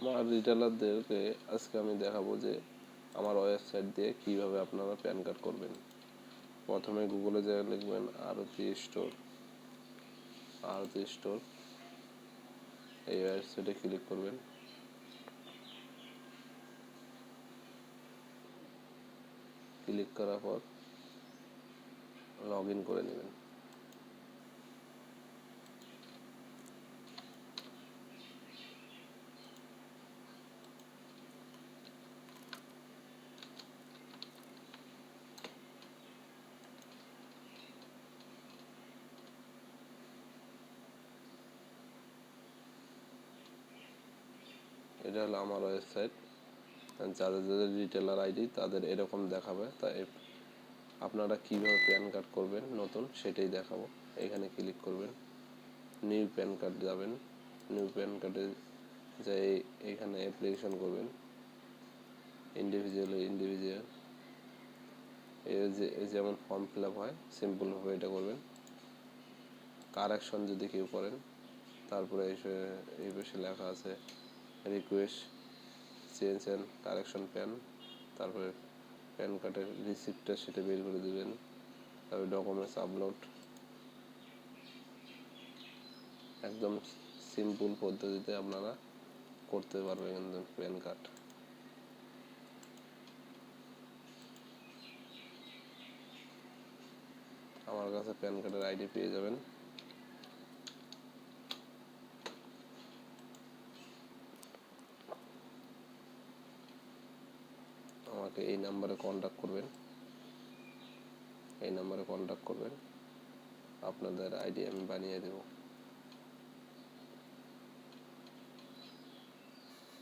আমার রিটেলারদেরকে আজকে আমি দেখাবো যে আমার ওয়েবসাইট দিয়ে কীভাবে আপনারা প্যান কার্ড করবেন। প্রথমে গুগলে যা লিখবেন আরতি স্টোর। আরতি স্টোর। এই ওয়েবসাইটে ক্লিক করবেন। ক্লিক করার পর লগ ইন করে নেবেন। এটা হলো আমার ওয়েবসাইট যাদের যাদের রিটেলার আইডি তাদের এরকম দেখাবে। তাই আপনারা কীভাবে প্যান কার্ড করবেন নতুন, সেটাই দেখাবো। এখানে ক্লিক করবেন। নিউ প্যান কার্ড যাবেন। নিউ প্যান কার্ডে যাই এখানে অ্যাপ্লিকেশন করবেন। ইন্ডিভিজুয়াল ইন্ডিভিজুয়াল যেমন ফর্ম ফিল আপ হয় সিম্পলভাবে এটা করবেন। কারেকশন যদি কেউ করেন, তারপরে এই পাশে লেখা আছে request change and correction PAN তারপরে প্যান কার্ডের রিসিপ্টটা সেটা বের করে দেবেন, তারপরে ডকুমেন্টস আপলোড একদম সিম্পল পদ্ধতিতে আপনারা করতে পারবেন কিন্তু প্যান কার্ড আমার কাছে প্যান কার্ডের আইডি পেয়ে যাবেন। আমাকে এই নাম্বারে কন্ট্যাক্ট করবেন। এই নাম্বারে কন্ট্যাক্ট করবেন। আপনাদের আইডি আমি বানিয়ে দেবো।